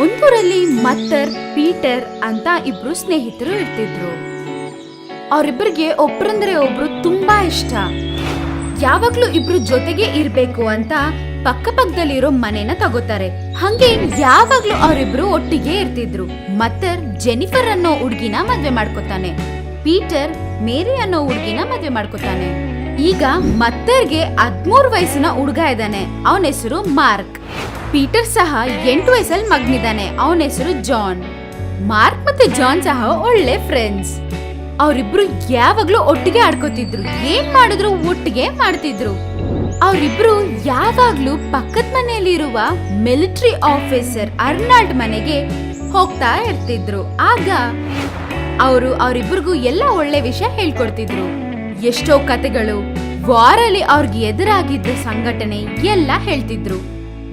ಒಂದೂರಲ್ಲಿ ಮತ್ತರ್, Peter ಅಂತ ಇಬ್ರು ಸ್ನೇಹಿತರು ಇರ್ತಿದ್ರು. ಅವರಿಬ್ಬರಿಗೆ ಒಬ್ರಂದ್ರೆ ಒಬ್ರು ತುಂಬಾ ಇಷ್ಟ. ಯಾವಾಗ್ಲೂ ಇಬ್ರು ಜೊತೆಗೆ ಇರ್ಬೇಕು ಅಂತ ಪಕ್ಕ ಪಕ್ಕದಲ್ಲಿರೋ ಮನೆನ ತಗೋತಾರೆ. ಹಂಗೆ ಯಾವಾಗ್ಲೂ ಅವರಿಬ್ರು ಒಟ್ಟಿಗೆ ಇರ್ತಿದ್ರು. ಮತ್ತರ್, ಜೆನಿಫರ್ ಅನ್ನೋ ಹುಡ್ಗಿನ ಮದ್ವೆ ಮಾಡ್ಕೊತಾನೆ. ಪೀಟರ್, ಮೇರಿ ಅನ್ನೋ ಹುಡ್ಗಿನ ಮದ್ವೆ ಮಾಡ್ಕೊತಾನೆ. ಈಗ ಮತ್ತರ್ಗೆ ಹದ್ಮೂರ್ ವಯಸ್ಸಿನ ಹುಡುಗ ಇದ್ದಾನೆ. ಅವನ ಹೆಸರು ಮಾರ್ಕ್. ಪೀಟರ್ ಸಹ ಎಂಟು ವಯಸ್ಸಲ್ಲಿ ಮಗ್ನಿದ್ದಾನೆ. ಅವನ ಹೆಸರು ಜಾನ್. ಮಾರ್ಕ್ ಮತ್ತೆ ಜಾನ್ ಸಹ ಒಳ್ಳೆ ಫ್ರೆಂಡ್ಸ್ ಅವರಿಬ್ರು ಯಾವಾಗ್ಲೂ ಒಟ್ಟಿಗೆ ಆಡ್ಕೋತಿದ್ರು. ಏನ್ ಮಾಡಿದ್ರು ಒಟ್ಟಿಗೆ ಮಾಡ್ತಿದ್ರು. ಅವರಿಬ್ರು ಯಾವಾಗ್ಲೂ ಪಕ್ಕದ ಮನೆಯಲ್ಲಿರುವ ಮಿಲಿಟರಿ ಆಫೀಸರ್ ಅರ್ನಾಲ್ಡ್ ಮನೆಗೆ ಹೋಗ್ತಾ ಇರ್ತಿದ್ರು. ಆಗ ಅವರು ಅವರಿಬ್ರಿಗೂ ಎಲ್ಲ ಒಳ್ಳೆ ವಿಷಯ ಹೇಳ್ಕೊಡ್ತಿದ್ರು. ಎಷ್ಟೋ ಕತೆಗಳು ವಾರಲ್ಲಿ ಅವ್ರಿಗೆ ಎದುರಾಗಿದ್ದ ಸಂಘಟನೆ ಎಲ್ಲ ಹೇಳ್ತಿದ್ರು.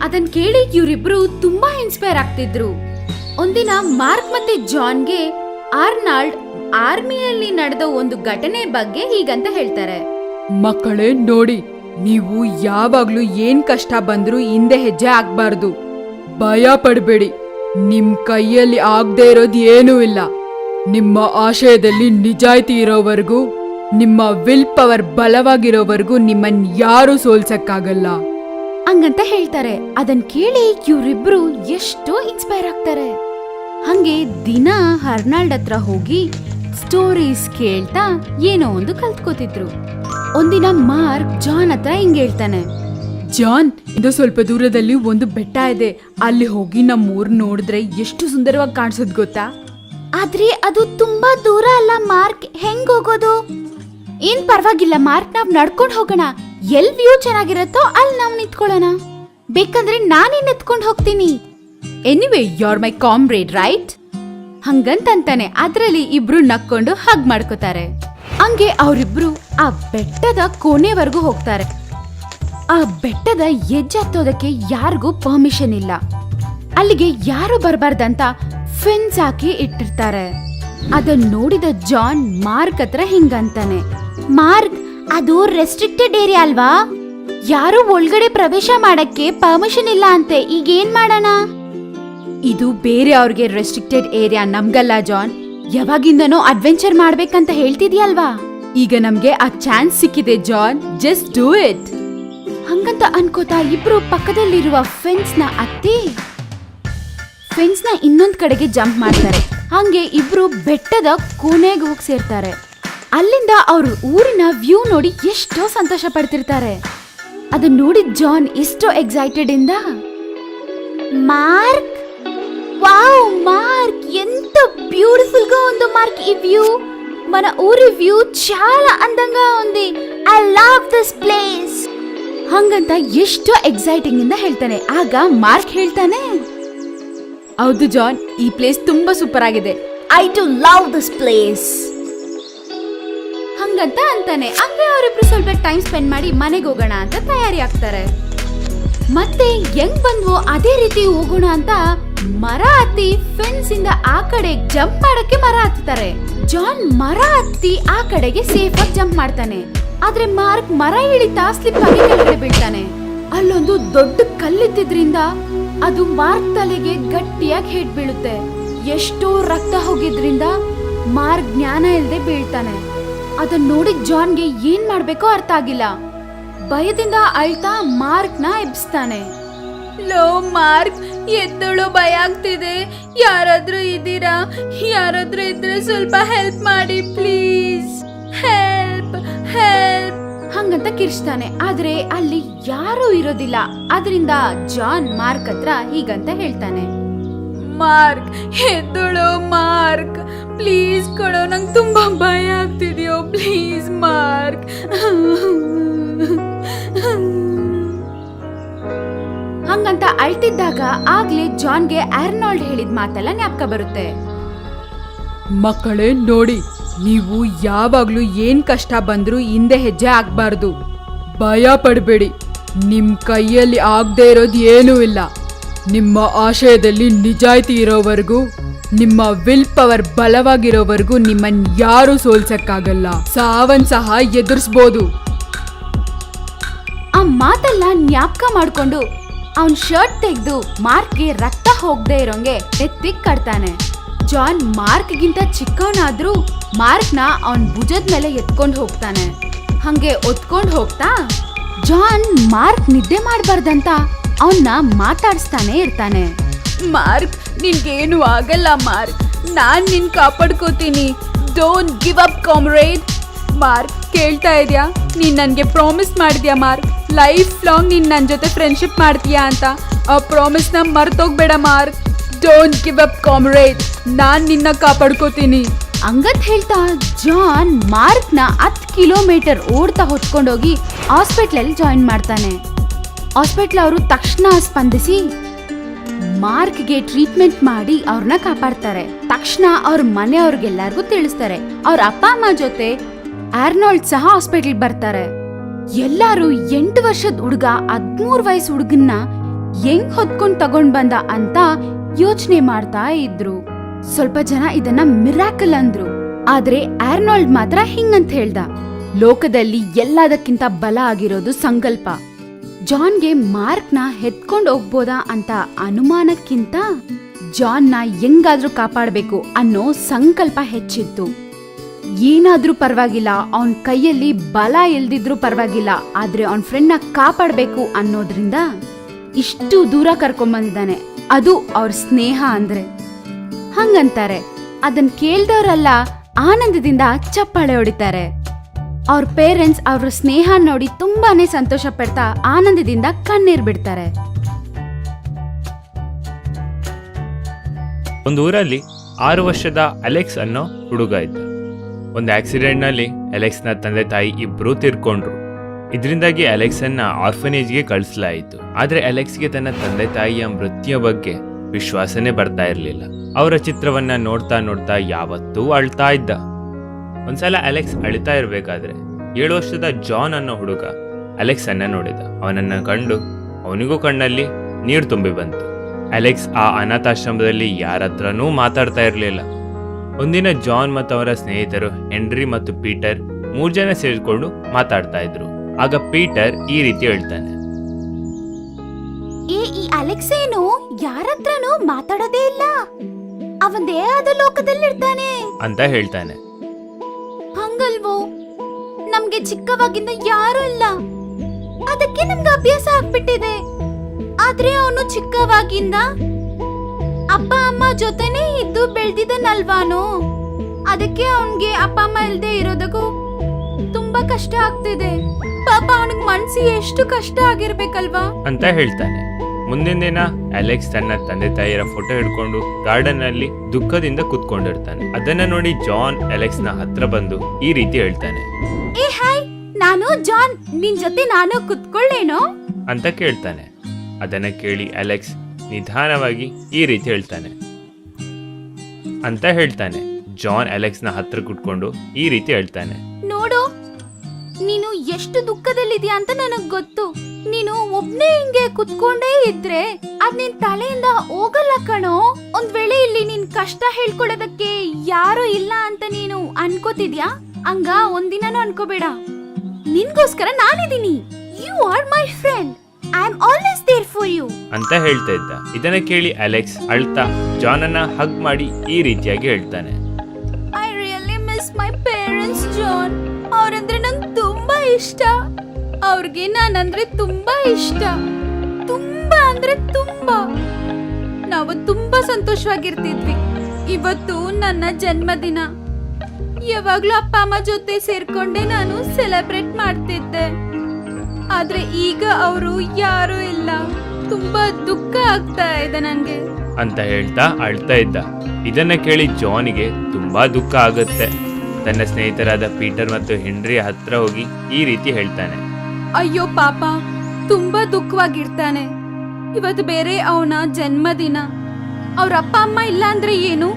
ಅದನ್ ಕೇಳಿ ಇವರಿಬ್ರು ತುಂಬಾ ಇನ್ಸ್ಪೈರ್ ಆಗ್ತಿದ್ರು. ಒಂದಿನ ಮಾರ್ಕ್ ಮತ್ತೆ ಜಾನ್ಗೆ ಆರ್ನಾಲ್ಡ್ ಆರ್ಮಿಯಲ್ಲಿ ನಡೆದ ಒಂದು ಘಟನೆ ಬಗ್ಗೆ ಹೀಗಂತ ಹೇಳ್ತಾರೆ. ಮಕ್ಕಳೇ ನೋಡಿ, ನೀವು ಯಾವಾಗ್ಲೂ ಏನ್ ಕಷ್ಟ ಬಂದ್ರೂ ಹಿಂದೆ ಹೆಜ್ಜೆ ಹಾಕ್ಬಾರ್ದು. ಭಯ ಪಡಬೇಡಿ. ನಿಮ್ ಕೈಯಲ್ಲಿ ಆಗದೆ ಇರೋದು ಏನೂ ಇಲ್ಲ. ನಿಮ್ಮ ಆಶಯದಲ್ಲಿ ನಿಜಾಯಿತಿ ಇರೋವರೆಗೂ ನಿಮ್ಮ ವಿಲ್ ಪವರ್ ಬಲವಾಗಿರೋವರೆಗೂ ನಿಮ್ಮನ್ ಯಾರೂ ಸೋಲ್ಸಕ್ಕಾಗಲ್ಲ. ಹಂಗಂತ ಹೇಳ್ತಾರೆ. ಅದನ್ ಕೇಳಿ ಇವ್ರಿಬ್ರು ಎಷ್ಟೋ ಇನ್ಸ್ಪೈರ್ ಆಗ್ತಾರೆ. ಹಂಗೆ ದಿನ ಹರ್ನಾಲ್ಡ್ ಹತ್ರ ಹೋಗಿ ಸ್ಟೋರೀಸ್ ಕೇಳ್ತಾ ಏನೋ ಒಂದು ಕಲ್ತ್ಕೋತಿದ್ರು. ಒಂದಿನ ಮಾರ್ಕ್ ಜಾನ್ ಹತ್ರ ಹಿಂಗ್ ಹೇಳ್ತಾನೆ. ಜಾನ್ ಇದು ಸ್ವಲ್ಪ ದೂರದಲ್ಲಿ ಒಂದು ಬೆಟ್ಟ ಇದೆ. ಅಲ್ಲಿ ಹೋಗಿ ನಮ್ಮ ಊರ್ ನೋಡಿದ್ರೆ ಎಷ್ಟು ಸುಂದರವಾಗಿ ಕಾಣಿಸೋದ್ ಗೊತ್ತಾ? ಆದ್ರೆ ಅದು ತುಂಬಾ ದೂರ ಅಲ್ಲ ಮಾರ್ಕ್. ಹೆಂಗ್ ಹೋಗೋದು? ಏನ್ ಪರವಾಗಿಲ್ಲ, ಮಾರ್ಕ್ ನಾವ್ ನಡ್ಕೊಂಡ್ ಹೋಗೋಣ. ಎಲ್ ವ್ಯೂ ಚೆನ್ನಾಗಿರತ್ತೋ ಅಲ್ಲಿ ನಾವ್ ನಿಂತ್ಕೊಳ್ಳೋಣ. ಬೇಕಂದ್ರೆ ನಾನೇ ನೆತ್ಕೊಂಡ್ ಹೋಗ್ತೀನಿ. Anyway your my comrade right ಹಂಗಂತಂತಾನೆ, ಅದ್ರಲ್ಲಿ ಇಬ್ರು ನಕ್ಕೊಂಡು ಹಗ್ ಮಾಡ್ಕೋತಾರೆ. ಹಂಗೆ ಅವರಿಬ್ರು ಆ ಬೆಟ್ಟದ ಕೋಣೆವರೆಗೂ ಹೋಗ್ತಾರೆ. ಆ ಬೆಟ್ಟದ ಹೆಜ್ಜೆ ಯಾರಿಗೂ ಪರ್ಮಿಷನ್ ಇಲ್ಲ. ಅಲ್ಲಿಗೆ ಯಾರು ಬರಬಾರ್ದಂತ ಫೆನ್ಸ್ ಹಾಕಿ ಇಟ್ಟಿರ್ತಾರೆ. ಅದನ್ನ ನೋಡಿದ ಜಾನ್ ಮಾರ್ಕ್ ಹತ್ರ ಹಿಂಗಂತಾನೆ. ಮಾರ್ಕ್ ಅದು ರೆಸ್ಟ್ರಿಕ್ಟೆಡ್ ಏರಿಯಾ ಅಲ್ವಾ? ಯಾರು ಒಳಗಡೆ ಪ್ರವೇಶ ಮಾಡಕ್ಕೆ ಪರ್ಮಿಷನ್ ಇಲ್ಲ ಅಂತೆ ಈಗ ಏನ್ ಮಾಡೋಣ? ಇದು ಬೇರೆ ಅವ್ರಿಗೆ ರೆಸ್ಟ್ರಿಕ್ಟೆಡ್ ಏರಿಯಾ ನಮ್ಗಲ್ಲ, ಜಾನ್. ಯಾವಾಗಿಂದನೋ ಅಡ್ವೆಂಚರ್ ಮಾಡ್ಬೇಕಂತ ಹೇಳ್ತಿದ್ಯಲ್ವಾ? ಈಗ ನಮ್ಗೆ ಆ ಚಾನ್ಸ್ ಸಿಕ್ಕಿದೆ, ಜಾನ್. ಜಸ್ಟ್ ಡೂ ಇಟ್ ಹಂಗಂತ ಅನ್ಕೋತಾ ಇಬ್ರು ಪಕ್ಕದಲ್ಲಿರುವ ಫೆನ್ಸ್ನ ಅತ್ತಿ. ಫೆನ್ಸ್ನ ಇನ್ನೊಂದ್ ಕಡೆಗೆ ಜಂಪ್ ಮಾಡ್ತಾರೆ. ಹಂಗೆ ಇಬ್ರು ಬೆಟ್ಟದ ಕೋನೆಗೆ ಹೋಗಿ ಸೇರ್ತಾರೆ. ಅಲ್ಲಿಂದ ಅವರು ಊರಿನ ವ್ಯೂ ನೋಡಿ ಎಷ್ಟೋ ಸಂತೋಷ ಪಡ್ತಿರ್ತಾರೆ ಅದನ್ನ ನೋಡಿದ ಜಾನ್ ಎಷ್ಟೋ ಎಕ್ಸೈಟೆಡ್ ಇಂದ ಮಾರ್ಕ್ వావ్ మార్క్ ఎంత బ్యూటిఫుల్ గా ఉందో మార్క్ ఈ వ్యూ మన ఊరి వ్యూ చాలా అందంగా ఉంది ಐ ಲವ್ ದಿಸ್ ಪ್ಲೇಸ್ ಹಂಗಂತ ಎಷ್ಟು ಎಕ್ಸೈಟಿಂಗ್ ಇಂದ ಹೇಳ್ತಾನೆ ಆಗ ಮಾರ್ಕ್ ಹೇಳ್ತಾನೆ ಹೌದು ಜಾನ್ ಈ ಪ್ಲೇಸ್ ತುಂಬಾ ಸೂಪರ್ ಆಗಿದೆ I too love this place ಹಂಗಂತ ಅಂತಾನೆ. ಹಂಗೆ ಅವರಿಬ್ರು ಸ್ವಲ್ಪ ಟೈಮ್ ಸ್ಪೆಂಡ್ ಮಾಡಿ ಮನೆಗೆ ಹೋಗೋಣ ಅಂತ ತಯಾರಿ ಆಗ್ತಾರೆ. ಮತ್ತೆ ಹೆಂಗ್ ಬಂದ್ವೋ ಅದೇ ರೀತಿ ಹೋಗೋಣ ಅಂತ ಮರ ಹತ್ತಿ ಫೆನ್ಸ್ ಇಂದ ಆ ಕಡೆ ಜಂಪ್ ಮಾಡಕ್ಕೆ ಮರ ಹತ್ತಾರೆ. ಜಾನ್ ಮರ ಹತ್ತಿ ಆ ಕಡೆಗೆ ಸೇಫ್ ಆಗಿ ಜಂಪ್ ಮಾಡ್ತಾನೆ. ಆದ್ರೆ ಮಾರ್ಕ್ ಮರ ಇಳಿತಾ ಸ್ಲಿಪ್ ಆಗಿ ಕೆಳಗಡೆ ಬೀಳ್ತಾನೆ. ಅಲ್ಲೊಂದು ದೊಡ್ಡ ಕಲ್ಲಿದ್ದಿದ್ರಿಂದ ಅದು ಮಾರ್ಕ್ ತಲೆಗೆ ಗಟ್ಟಿಯಾಗಿ ಹೇಟ್ ಬೀಳುತ್ತೆ. ಎಷ್ಟೋ ರಕ್ತ ಹೋಗಿದ್ರಿಂದ ಮಾರ್ಕ್ ಜ್ಞಾನ ಇಲ್ಲದೆ ಬೀಳ್ತಾನೆ. ಅದನ್ನ ನೋಡಿ ಜಾನ್ಗೆ ಏನ್ ಮಾಡ್ಬೇಕೋ ಅರ್ಥ ಆಗಿಲ್ಲ. ಭಯದಿಂದ ಅಳ್ತಾ ಮಾರ್ಕ್ನ ಎಬ್ಸ್ತಾನೆ. ಲೋ ಮಾರ್ಕ್ ಎದ್ದಳು ಭಯ ಆಗ್ತಿದೆ. ಯಾರಾದ್ರೂ ಇದ್ದೀರಾ? ಯಾರಾದ್ರೂ ಇದ್ರೆ ಸ್ವಲ್ಪ ಹೆಲ್ಪ್ ಮಾಡಿ ಪ್ಲೀಸ್. Help help. ಹಂಗಂತ ಕಿರ್ಚ್ತಾನೆ. ಆದ್ರೆ ಅಲ್ಲಿ ಯಾರೂ ಇರೋದಿಲ್ಲ. ಅದರಿಂದ ಜಾನ್ ಮಾರ್ಕ್ ಹತ್ರ ಹೀಗಂತ ಹೇಳ್ತಾನೆ. Mark ಎದ್ದಳು mark. ಪ್ಲೀಸ್ ಕೊಡೋ ನಂಗೆ ತುಂಬ ಭಯ ಆಗ್ತಿದೆಯೋ. ಪ್ಲೀಸ್ ಮಾರ್ಕ್ ಹಂಗಂತ ಅಳ್ತಿದ್ದಾಗ ಆಗ್ಲೇ ಜಾನ್ಗೆ ಆರ್ನಾಲ್ಡ್ ಹೇಳಿದ ಮಾತೆಲ್ಲ ಜ್ಞಾಪಕ ಬರುತ್ತೆ. ಮಕ್ಕಳೇ ನೋಡಿ ನೀವು ಯಾವಾಗ್ಲೂ ಏನ್ ಕಷ್ಟ ಬಂದರೂ ಹಿಂದೆ ಹೆಜ್ಜೆ ಹಾಕ್ಬಾರ್ದು. ಭಯ ಪಡಬೇಡಿ. ನಿಮ್ ಕೈಯಲ್ಲಿ ಆಗದೆ ಇರೋದು ಏನೂ ಇಲ್ಲ. ನಿಮ್ಮ ಆಶಯದಲ್ಲಿ ನಿಜಾಯಿತಿ ಇರೋವರೆಗೂ ನಿಮ್ಮ ವಿಲ್ ಪವರ್ ಬಲವಾಗಿರೋವರೆಗೂ ನಿಮ್ಮನ್ ಯಾರು ಸೋಲ್ಸಕ್ಕಾಗಲ್ಲ. ಸಾವನ್ ಸಹ ಎದುರಿಸ್ಬೋದು. ಮಾತೆಲ್ಲ ಜ್ಞಾಪಕ ಮಾಡ್ಕೊಂಡು ಅವನ್ ಶರ್ಟ್ ತೆಗೆದು ಮಾರ್ಕ್ಗೆ ರಕ್ತ ಹೋಗದೆ ಇರೋಂಗೆ ಎತ್ತಿ ಕಟ್ತಾನೆ. ಜಾನ್ ಮಾರ್ಕ್ಗಿಂತ ಚಿಕ್ಕವನಾದ್ರೂ ಮಾರ್ಕ್ನ ಅವನ್ ಭುಜದ ಮೇಲೆ ಎತ್ಕೊಂಡು ಹೋಗ್ತಾನೆ. ಹಂಗೆ ಒತ್ಕೊಂಡು ಹೋಗ್ತಾ ಜಾನ್ ಮಾರ್ಕ್ ನಿದ್ದೆ ಮಾಡಬಾರ್ದಂತ ಅವನ್ನ ಮಾತಾಡಿಸ್ತಾನೆ ಇರ್ತಾನೆ. ಮಾರ್ಕ್ ನಿನ್ಗೇನು ಆಗಲ್ಲ, ಮಾರ್ಕ್. ನಾನ್ ನಿನ್ ಕಾಪಾಡ್ಕೋತೀನಿ. Don't give up comrade Mark, ಕೇಳ್ತಾ ಇದೆಯಾ? ನೀನ್ ನನ್ಗೆ ಪ್ರಾಮಿಸ್ ಮಾಡಿದ್ಯಾ, ಮಾರ್ಕ್? ಲೈಫ್ ಲಾಂಗ್ ನೀನ್ ನನ್ನ ಜೊತೆ ಫ್ರೆಂಡ್ಶಿಪ್ ಮಾಡ್ತೀಯಾ ಅಂತ? ಆ ಪ್ರಾಮಿಸ್ನ ಮರ್ತೋಗ್ಬೇಡ, Mark. Don't give up comrade ನಾನ್ ನಿನ್ನ ಕಾಪಾಡ್ಕೋತೀನಿ. ಹಂಗತ್ ಹೇಳ್ತಾ ಜಾನ್ ಮಾರ್ಕ್ನ ಹತ್ತು ಕಿಲೋಮೀಟರ್ ಓಡ್ತಾ ಹೊತ್ಕೊಂಡೋಗಿ ಹಾಸ್ಪಿಟ್ಲಲ್ಲಿ ಜಾಯಿನ್ ಮಾಡ್ತಾನೆ. ಹಾಸ್ಪಿಟ್ಲ್ ಅವರು ತಕ್ಷಣ ಸ್ಪಂದಿಸಿ ಮಾರ್ಕ್ಗೆ ಟ್ರೀಟ್ಮೆಂಟ್ ಮಾಡಿ ಅವ್ರನ್ನ ಕಾಪಾಡ್ತಾರೆ. ತಕ್ಷಣ ಅವ್ರ ಮನೆಯವ್ರಿಗೆಲ್ಲರಿಗೂ ತಿಳಿಸ್ತಾರೆ. ಅವ್ರ ಅಪ್ಪ, ಅಮ್ಮ ಜೊತೆ ಆರ್ನಾಲ್ಡ್ ಸಹ ಹಾಸ್ಪಿಟಲ್ ಬರ್ತಾರೆ. ಎಲ್ಲಾರು ಎಂಟು ವರ್ಷದ ಹುಡುಗ, ಹದ್ಮೂರ್ ವಯಸ್ಸು ಹುಡುಗನ್ನ ಹೆಂಗ್ ಹೊತ್ಕೊಂಡ್ ತಗೊಂಡ್ ಬಂದ ಅಂತ ಯೋಚನೆ ಮಾಡ್ತಾ ಇದ್ರು. ಸ್ವಲ್ಪ ಜನ ಇದನ್ನ ಮಿರಾಕಲ್ ಅಂದ್ರು. ಆದ್ರೆ ಆರ್ನಾಲ್ಡ್ ಮಾತ್ರ ಹಿಂಗಂತ ಹೇಳ್ದ. ಲೋಕದಲ್ಲಿ ಎಲ್ಲದಕ್ಕಿಂತ ಬಲ ಆಗಿರೋದು ಸಂಕಲ್ಪ. ಜಾನ್ಗೆ ಮಾರ್ಕ್ನ ಹೆತ್ಕೊಂಡು ಹೋಗ್ಬೋದಾ ಅಂತ ಅನುಮಾನಕ್ಕಿಂತ ಜಾನ್ನ ಹೆಂಗಾದ್ರೂ ಕಾಪಾಡಬೇಕು ಅನ್ನೋ ಸಂಕಲ್ಪ ಹೆಚ್ಚಿತ್ತು. ಏನಾದ್ರೂ ಪರವಾಗಿಲ್ಲ, ಅವನ್ ಕೈಯಲ್ಲಿ ಬಲ ಎಲ್ದಿದ್ರೂ ಪರವಾಗಿಲ್ಲ, ಆದ್ರೆ ಅವನ್ ಫ್ರೆಂಡ್ನ ಕಾಪಾಡಬೇಕು ಅನ್ನೋದ್ರಿಂದ ಇಷ್ಟು ದೂರ ಕರ್ಕೊಂಬಂದಿದ್ದಾನೆ. ಅದು ಅವ್ರ ಸ್ನೇಹ ಅಂದ್ರೆ. ಹಂಗಂತಾರೆ. ಅದನ್ ಕೇಳ್ದವರೆಲ್ಲ ಆನಂದದಿಂದ ಚಪ್ಪಾಳೆ ಹೊಡಿತಾರೆ. ಅವ್ರ ಪೇರೆಂಟ್ಸ್ ಅವ್ರ ಸ್ನೇಹ ನೋಡಿ ತುಂಬಾನೇ ಸಂತೋಷ ಪಡ್ತಾ ಆನಂದದಿಂದ ಕಣ್ಣೀರ್ ಬಿಡ್ತಾರೆ. ಒಂದು ಊರಲ್ಲಿ ಆರು ವರ್ಷದ ಅಲೆಕ್ಸ್ ಅನ್ನೋ ಹುಡುಗ ಇದ್ದ. ಒಂದು ಆಕ್ಸಿಡೆಂಟ್ನಲ್ಲಿ ಅಲೆಕ್ಸ್ನ ತಂದೆ ತಾಯಿ ಇಬ್ಬರೂ ತಿರ್ಕೊಂಡ್ರು. ಇದರಿಂದಾಗಿ ಅಲೆಕ್ಸನ್ನ ಆರ್ಫನೇಜ್ಗೆ ಕಳಿಸಲಾಯಿತು. ಆದರೆ ಅಲೆಕ್ಸ್ಗೆ ತನ್ನ ತಂದೆ ತಾಯಿಯ ಮೃತ್ಯ ಬಗ್ಗೆ ವಿಶ್ವಾಸನೇ ಬರ್ತಾ ಇರಲಿಲ್ಲ. ಅವರ ಚಿತ್ರವನ್ನ ನೋಡ್ತಾ ನೋಡ್ತಾ ಯಾವತ್ತೂ ಅಳ್ತಾ ಇದ್ದ. ಒಂದ್ಸಲ ಅಲೆಕ್ಸ್ ಅಳಿತಾ ಇರಬೇಕಾದ್ರೆ ಏಳು ವರ್ಷದ ಜಾನ್ ಅನ್ನೋ ಹುಡುಗ ಅಲೆಕ್ಸ್ ಅನ್ನ ನೋಡಿದ. ಅವನನ್ನ ಕಂಡು ಅವನಿಗೂ ಕಣ್ಣಲ್ಲಿ ನೀರು ತುಂಬಿ ಬಂತು. ಅಲೆಕ್ಸ್ ಆ ಅನಾಥಾಶ್ರಮದಲ್ಲಿ ಯಾರ ಹತ್ರನೂ ಮಾತಾಡ್ತಾ ಇರಲಿಲ್ಲ. ಒಂದಿನ ಜಾನ್ ಮತ್ತು ಅವರ ಸ್ನೇಹಿತರು ಹೆನ್ರಿ ಮತ್ತು ಪೀಟರ್ ಮೂರು ಜನ ಸೇರಿಕೊಂಡು ಮಾತಾಡ್ತಾ ಇದ್ರು. ಆಗ ಪೀಟರ್ ಈ ರೀತಿ ಹೇಳ್ತಾನೆ. ಏ ಈ ಅಲೆಕ್ಸ್ ಏನು? ಯಾರತ್ರನೂ ಮಾತಾಡೋದೇ ಇಲ್ಲ. ಅವನ ದೇಹದ ಲೋಕದಲ್ಲಿರ್ತಾನೆ. ಅಂತ ಹೇಳ್ತಾನೆ. ನಮ್ಗೆ ಚಿಕ್ಕವಾಗಿಂದ ಯಾರು ಇಲ್ಲ. ಅದಕ್ಕೆ ನಮ್ಗೆ ಅಭ್ಯಾಸ ಆಗ್ಬಿಟ್ಟಿದೆ. ಆದ್ರೆ ಅವನು ಚಿಕ್ಕವಾಗಿಂದ ಅಪ್ಪ, ಅಮ್ಮ ಜೊತೆನೆ ಇದ್ದು ಬೆಳ್ದಿದ್ದನಲ್ವಾನು? ಅದಕ್ಕೆ ಅವನ್ಗೆ ಅಪ್ಪ, ಅಮ್ಮ ಇಲ್ದೆ ಇರೋದಕ್ಕೂ ತುಂಬಾ ಕಷ್ಟ ಆಗ್ತಿದೆ. ಪಾಪ ಅವನಿಗೆ ಮನ್ಸಿ ಎಷ್ಟು ಕಷ್ಟ ಆಗಿರ್ಬೇಕಲ್ವಾ? ಅಂತ ಹೇಳ್ತಾನೆ. ಮುಂದಿನ ದಿನ ಅಲೆಕ್ಸ್ ತನ್ನ ತಂದೆ ತಾಯಿಯರ ಫೋಟೋ ಹಿಡ್ಕೊಂಡು ಗಾರ್ಡನ್ ಅಲ್ಲಿ ದುಃಖದಿಂದ ಕುತ್ಕೊಂಡಿರ್ತಾನೆ. ಅದನ್ನ ನೋಡಿ ಜಾನ್ ಅಲೆಕ್ಸ್ನ ಹತ್ರ ಬಂದು ಈ ರೀತಿ ಹೇಳ್ತಾನೆ. ಏ ಹಾಯ್ ನಾನು ಜಾನ್ ನಿನ್ ಜೊತೆ ನಾನು ಕುತ್ಕೊಳ್ಳೇನೋ? ಅಂತ ಕೇಳ್ತಾನೆ. ಅದನ್ನ ಕೇಳಿ ಅಲೆಕ್ಸ್ ನಿಧಾನವಾಗಿ ಈ ರೀತಿ ಹೇಳ್ತಾನೆ. ಅಂತ ಹೇಳ್ತಾನೆ. ಜಾನ್ ಅಲೆಕ್ಸ್ನ ಹತ್ರ ಕುಟ್ಕೊಂಡು ಈ ರೀತಿ ಹೇಳ್ತಾನೆ. ನೋಡು ನೀನು ಎಷ್ಟು ದುಃಖದಲ್ಲಿದ್ಯಾ ಅಂತ ನನಗ್ ಗೊತ್ತು. ನೀನು ಒಬ್ನೇ ಹಿಂಗೆ ಕುತ್ಕೊಂಡೇ ಇದ್ರೆ ಅದ್ ನಿನ್ ತಲೆಯಿಂದ ಹೋಗಲ್ಲ ಕಣೋ. ಒಂದ್ ವೇಳೆ ಇಲ್ಲಿ ನಿನ್ ಕಷ್ಟ ಹೇಳ್ಕೊಡೋದಕ್ಕೆ ಯಾರು ಇಲ್ಲ ಅಂತ ನೀನು ಅನ್ಕೋತಿದ್ಯಾ? ಹಂಗ ಒಂದಿನನೂ ಅನ್ಕೋಬೇಡ. ನಿನ್ಗೋಸ್ಕರ ನಾನಿದೀನಿ. You are my friend I am always there for you ಅಂತ ಹೇಳ್ತಾ ಇದ್ದ. ಇದನ್ನ ಕೇಳಿ ಅಲೆಕ್ಸ್ ಅಳ್ತಾ ಜಾನ್ ಅನ್ನ ಹಗ್ ಮಾಡಿ ಈ ರೀತಿಯಾಗಿ ಹೇಳ್ತಾನೆ. I really miss my parents John ಅವರಂದ್ರೆ ನಂಗೆ ಇಷ್ಟ. ಅವ್ರಿಗೆ ನಾನಂದ್ರೆ ತುಂಬಾ ಇಷ್ಟ. ತುಂಬಾ ಅಂದ್ರೆ ತುಂಬಾ. ನಾವು ತುಂಬಾ ಸಂತೋಷವಾಗಿರ್ತಿದ್ವಿ. ಇವತ್ತು ನನ್ನ ಜನ್ಮದಿನ. ಯಾವಾಗ್ಲೂ ಅಪ್ಪ, ಅಮ್ಮ ಜೊತೆ ಸೇರ್ಕೊಂಡೆ ನಾನು ಸೆಲೆಬ್ರೇಟ್ ಮಾಡ್ತಿದ್ದೆ. ಆದ್ರೆ ಈಗ ಅವರು ಯಾರು ಇಲ್ಲ. ತುಂಬಾ ದುಃಖ ಆಗ್ತಾ ಇದೆ ನನಗೆ ಅಂತ ಹೇಳ್ತಾ ಅಳ್ತಾ ಇದ್ದ. ಇದನ್ನ ಕೇಳಿ ಜಾನಿಗೆ ತುಂಬಾ ದುಃಖ ಆಗುತ್ತೆ. ತನ್ನ ಸ್ನೇಹಿತರಾದ ಪೀಟರ್ ಮತ್ತು ಹೆನ್ರಿ ಹತ್ರ ಹೋಗಿ ಈ ರೀತಿ ಹೇಳ್ತಾನೆ. ಅಯ್ಯೋ ಪಾಪ ತುಂಬಾ ದುಃಖವಾಗಿರ್ತಾನೆ. ಇವತ್ತು ಬೇರೆ ಅವನ ಜನ್ಮದಿನ. ಅವ್ರ ಅಪ್ಪ ಅಮ್ಮ ಇಲ್ಲ ಅಂದ್ರೆ ಏನು?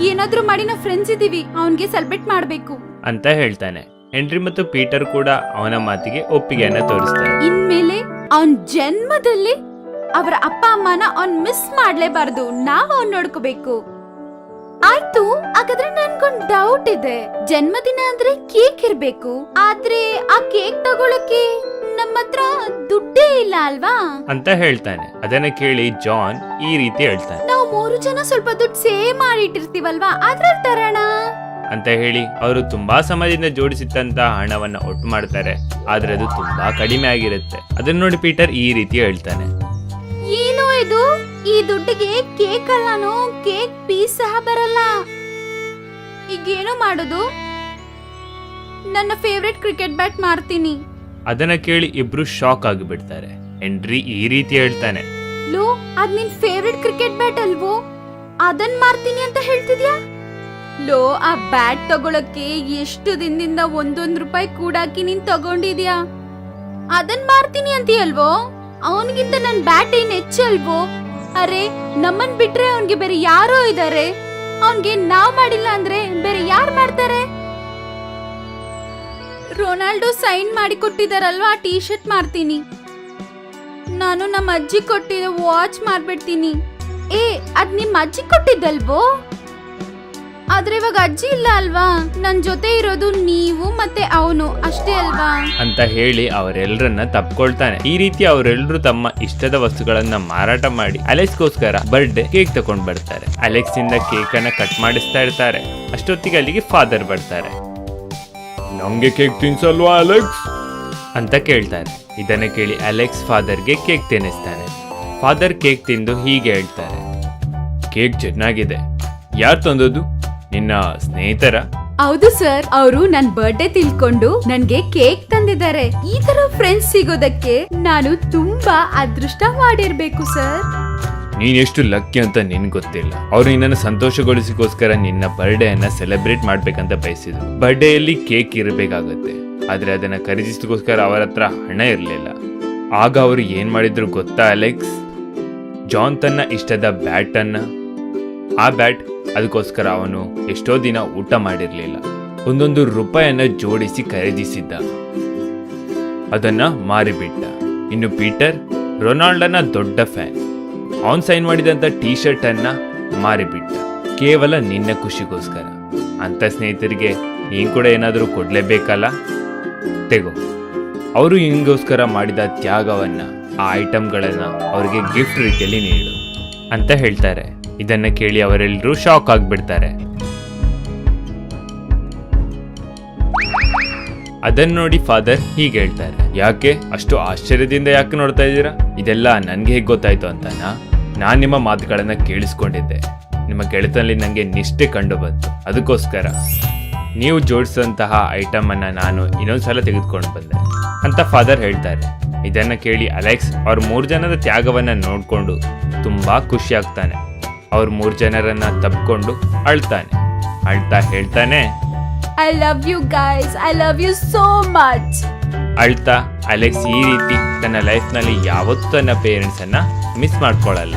ಏನಾದ್ರೂ ಮಾಡಿ ನಾವು ಫ್ರೆಂಡ್ಸ್ ಇದೀವಿ ಅವನ್ಗೆ ಸೆಲೆಬ್ರೇಟ್ ಮಾಡ್ಬೇಕು. ಅಂತ ಹೇಳ್ತಾನೆ. ಹೆನ್ರಿ ಮತ್ತು ಪೀಟರ್ ಕೂಡ ಅವನ ಮಾತಿಗೆ ಒಪ್ಪಿಗೆಯನ್ನ ತೋರಿಸ್ತಾರೆ. ಇನ್ಮೇಲೆ ಅವನ್ ಜನ್ಮದಲ್ಲಿ ಅವರ ಅಪ್ಪ ಅಮ್ಮನ ಅವ್ನ್ ಮಿಸ್ ಮಾಡ್ಲೇಬಾರ್ದು. ನಾವ್ ಅವ್ನ್ ನೋಡ್ಕೋಬೇಕು. ಆಯ್ತು ಹಾಗಾದ್ರೆ ನನ್ಗೊಂದ್ ಡೌಟ್ ಇದೆ. ಜನ್ಮದಿನ ಅಂದ್ರೆ ಕೇಕ್ ಇರ್ಬೇಕು. ಆದ್ರೆ ಆ ಕೇಕ್ ತಗೊಳಕ್ಕೆ ನಮ್ಮ ಹತ್ರ ದುಡ್ಡೇ ಇಲ್ಲ ಅಲ್ವಾ? ಅಂತ ಹೇಳ್ತಾನೆ. ಅದನ್ನ ಕೇಳಿ ಜಾನ್ ಈ ರೀತಿ ಹೇಳ್ತಾನೆ. ನಾವು ಮೂರು ಜನ ಸ್ವಲ್ಪ ದುಡ್ಡು ಸೇವ್ ಮಾಡಿಟ್ಟಿರ್ತೀವಲ್ವಾ? ಅದ್ರಲ್ಲಿ ತರೋಣ. ಅಂತ ಹೇಳಿ ಅವರು ತುಂಬಾ ಸಮಯದಿಂದ ಜೋಡಿಸಿಟ್ಟಂತ ಹಣವನ್ನ ಒಟ್ಟು ಮಾಡ್ತಾರೆ. ಆದ್ರೆ ಅದು ತುಂಬಾ ಕಡಿಮೆ ಆಗಿರುತ್ತೆ. ಅದನ್ನ ನೋಡಿ ಪೀಟರ್ ಈ ರೀತಿ ಹೇಳ್ತಾನೆ. ಏನು ಇದು? ಈ ದುಡ್ಡಿಗೆ ಕೇಕ್ ಅಲ್ಲನು? ಕೇಕ್ ಪೀಸ್ ಸಹ ಬರಲ್ಲ. ಈಗೇನು ಮಾಡೋದು? ನನ್ನ ಫೇವ್ರೆಟ್ ಕ್ರಿಕೆಟ್ ಬ್ಯಾಟ್ ಮಾರ್ತೀನಿ. ಅದನ್ನ ಕೇಳಿ ಇಬ್ರು ಶಾಕ್ ಆಗಿಬಿಡ್ತಾರೆ. ಎಂಡ್ರಿ ಈ ರೀತಿ ಹೇಳ್ತಾನೆ. ಲೋ ಅದ್ ನಿನ್ ಫೇವ್ರೆಟ್ ಕ್ರಿಕೆಟ್ ಬ್ಯಾಟ್ ಅಲ್ವೋ? ಅದನ್ ಮಾರ್ತೀನಿ ಅಂತ ಹೇಳ್ತಿದ್ಯಾ? ಲೋ ಆ ಬ್ಯಾಟ್ ತಗೊಳಕ್ಕೆ ಎಷ್ಟು ದಿನದಿಂದ ಒಂದೊಂದ್ ರೂಪಾಯಿ ಕೂಡಾಕಿ ನೀನ್ ತಗೊಂಡಿದ್ಯಾ? ಅದನ್ ಮಾರ್ತೀನಿ ಅಂತೀಯಲ್ವೋ? ಅವನಿಗಿಂತ ನನ್ ಬ್ಯಾಟ್ ಏನ್ ಹೆಚ್ಚಲ್ವೋ ಅರೆ, ನಮ್ಮನ್ ಬಿಟ್ರೆ ಅವನ್ಗೆ ಬೇರೆ ಯಾರೋ ಇದಾರೆ? ಅವನ್ಗೆ ನಾವ್ ಮಾಡಿಲ್ಲ ಅಂದ್ರೆ ಬೇರೆ ಯಾರು ಮಾಡ್ತಾರೆ? ರೊನಾಲ್ಡೋ ಸೈನ್ ಮಾಡಿ ಕೊಟ್ಟಿದಾರಲ್ವಾ ಟೀ ಶರ್ಟ್ ಮಾರ್ತೀನಿ. ನಾನು ನಮ್ಮ ಅಜ್ಜಿ ಕೊಟ್ಟಿದ ವಾಚ್ ಮಾರ್ಬಿಡ್ತೀನಿ. ಏ, ಅದ್ ನಿಮ್ಮ ಅಜ್ಜಿ ಕೊಟ್ಟಿದ್ದಲ್ವೋ? ಆದ್ರೆ ಇವಾಗ ಅಜ್ಜಿ ಇಲ್ಲ ಅಲ್ವಾ? ನನ್ ಜೊತೆ ಇರೋದು ನೀವು ಮತ್ತೆ ಅವನು ಅಷ್ಟೇ ಅಲ್ವಾ? ಅಂತ ಹೇಳಿ ಅವರೆಲ್ಲರನ್ನ ತಪ್ಕೊಳ್ತಾನೆ. ಈ ರೀತಿ ಅವರೆಲ್ಲರೂ ತಮ್ಮ ಇಷ್ಟದ ವಸ್ತುಗಳನ್ನ ಮಾರಾಟ ಮಾಡಿ ಅಲೆಕ್ಸ್ಗೋಸ್ಕರ ಬರ್ಡೇ ಕೇಕ್ ತಕೊಂಡ್ ಬರ್ತಾರೆ. ಅಲೆಕ್ಸ್ ಇಂದ ಕೇಕ್ ಅನ್ನ ಕಟ್ ಮಾಡಿಸ್ತಾ ಇರ್ತಾರೆ. ಅಷ್ಟೊತ್ತಿಗೆ ಅಲ್ಲಿಗೆ ಫಾದರ್ ಬರ್ತಾರೆ. ನಮ್ಗೆ ಕೇಕ್ ತಿನ್ಸಲ್ವಾ ಅಲೆಕ್ಸ್? ಅಂತ ಕೇಳ್ತಾರೆ. ಇದನ್ನ ಕೇಳಿ ಅಲೆಕ್ಸ್ ಫಾದರ್ಗೆ ಕೇಕ್ ತಿನ್ನಿಸ್ತಾನೆ. ಫಾದರ್ ಕೇಕ್ ತಿಂದು ಹೀಗೆ ಹೇಳ್ತಾರೆ. ಕೇಕ್ ಚೆನ್ನಾಗಿದೆ. ಯಾರು ತಂದದ್ದು? ನಿನ್ನ ಸ್ನೇಹಿತರ? ಹೌದು ಸರ್ ಅವರು ನನ್ ಬರ್ಡೇ ತಿಳ್ಕೊಂಡು ನನ್ಗೆ ಕೇಕ್ ತಂದಿದ್ದಾರೆ. ಈ ತರ ಫ್ರೆಂಡ್ಸ್ ಸಿಗೋದಕ್ಕೆ ನಾನು ತುಂಬಾ ಅದೃಷ್ಟ ಮಾಡಿರ್ಬೇಕು ಸರ್. ನೀನ್ ಎಷ್ಟು ಲಕ್ಕಿ ಅಂತ ನಿನ್ ಗೊತ್ತಿಲ್ಲ. ಅವ್ರು ನಿನ್ನನ್ನು ಸಂತೋಷಗೊಳಿಸಿಗೋಸ್ಕರ ನಿನ್ನ ಬರ್ಡೇ ಅನ್ನ ಸೆಲೆಬ್ರೇಟ್ ಮಾಡ್ಬೇಕಂತ ಬಯಸಿದ್ರು. ಬರ್ಡೇಯಲ್ಲಿ ಕೇಕ್ ಇರಬೇಕಾಗುತ್ತೆ. ಆದ್ರೆ ಅದನ್ನ ಖರೀದಿಸೋದಕ್ಕೋಸ್ಕರ ಅವರ ಹತ್ರ ಹಣ ಇರಲಿಲ್ಲ. ಆಗ ಅವರು ಏನ್ ಮಾಡಿದ್ರು ಗೊತ್ತಾ ಅಲೆಕ್ಸ್ ಜಾನ್ ತನ್ನ ಇಷ್ಟದ ಬ್ಯಾಟ್ ಅನ್ನ ಆ ಬ್ಯಾಟ್ ಅದಕ್ಕೋಸ್ಕರ ಅವನು ಎಷ್ಟೋ ದಿನ ಊಟ ಮಾಡಿರಲಿಲ್ಲ. ಒಂದೊಂದು ರೂಪಾಯಿಯನ್ನ ಜೋಡಿಸಿ ಖರೀದಿಸಿದ್ದ. ಅದನ್ನ ಮಾರಿಬಿಟ್ಟ. ಇನ್ನು ಪೀಟರ್ ರೊನಾಲ್ಡನ ದೊಡ್ಡ ಫ್ಯಾನ್. ಆನ್ ಸೈನ್ ಮಾಡಿದಂಥ ಟೀ ಶರ್ಟನ್ನು ಮಾರಿಬಿಟ್ಟ. ಕೇವಲ ನಿನ್ನ ಖುಷಿಗೋಸ್ಕರ. ಅಂತ ಸ್ನೇಹಿತರಿಗೆ ನೀನ್ ಕೂಡ ಏನಾದರೂ ಕೊಡಲೇಬೇಕಲ್ಲ? ತೆಗೋ. ಅವರು ಹಿಂಗೋಸ್ಕರ ಮಾಡಿದ ತ್ಯಾಗವನ್ನ ಆ ಐಟಮ್ಗಳನ್ನು ಅವರಿಗೆ ಗಿಫ್ಟ್ ರೀತಿಯಲ್ಲಿ ನೀಡು. ಅಂತ ಹೇಳ್ತಾರೆ. ಇದನ್ನ ಕೇಳಿ ಅವರೆಲ್ಲರೂ ಶಾಕ್ ಆಗಿಬಿಡ್ತಾರೆ. ಅದನ್ನ ನೋಡಿ ಫಾದರ್ ಹೀಗೆ ಹೇಳ್ತಾರೆ, ಯಾಕೆ? ಅಷ್ಟು ಆಶ್ಚರ್ಯದಿಂದ ಯಾಕೆ ನೋಡ್ತಾ ಇದ್ದೀರಾ? ಇದೆಲ್ಲ ನನ್ಗೆ ಹೇಗೆ ಗೊತ್ತಾಯ್ತು ಅಂತನಾ? ನಾನು ನಿಮ್ಮ ಮಾತುಗಳನ್ನ ಕೇಳಿಸ್ಕೊಂಡಿದ್ದೆ. ನಿಮ್ಮ ಗೆಳೆತನಲ್ಲಿ ನನಗೆ ನಿಷ್ಠೆ ಕಂಡು ಬಂತು. ಅದಕ್ಕೋಸ್ಕರ ನೀವು ಜೋಡಿಸಿದಂತಹ ಐಟಮ್ ಅನ್ನ ನಾನು ಇನ್ನೊಂದ್ಸಲ ತೆಗೆದುಕೊಂಡು ಬಂದೆ. ಅಂತ ಫಾದರ್ ಹೇಳ್ತಾರೆ. ಇದನ್ನ ಕೇಳಿ ಅಲೆಕ್ಸ್ ಅವ್ರ ಮೂರು ಜನದ ತ್ಯಾಗವನ್ನ ನೋಡ್ಕೊಂಡು ತುಂಬಾ ಖುಷಿ ಆಗ್ತಾನೆ. ಅವ್ರ ಮೂರ್ ಜನರನ್ನ ತಪ್ಕೊಂಡು ಅಳ್ತಾನೆ. ಅಳ್ತಾ ಹೇಳ್ತಾನೆ I love you guys I love you so much ಅಳ್ತಾ ಅಲೆಕ್ಸ್ ಈ ರೀತಿ ತನ್ನ ಲೈಫ್ನಲ್ಲಿ ಯಾವತ್ತೂ ತನ್ನ ಅನ್ನ ಮಿಸ್ ಮಾಡ್ಕೊಳ್ಳಲ್ಲ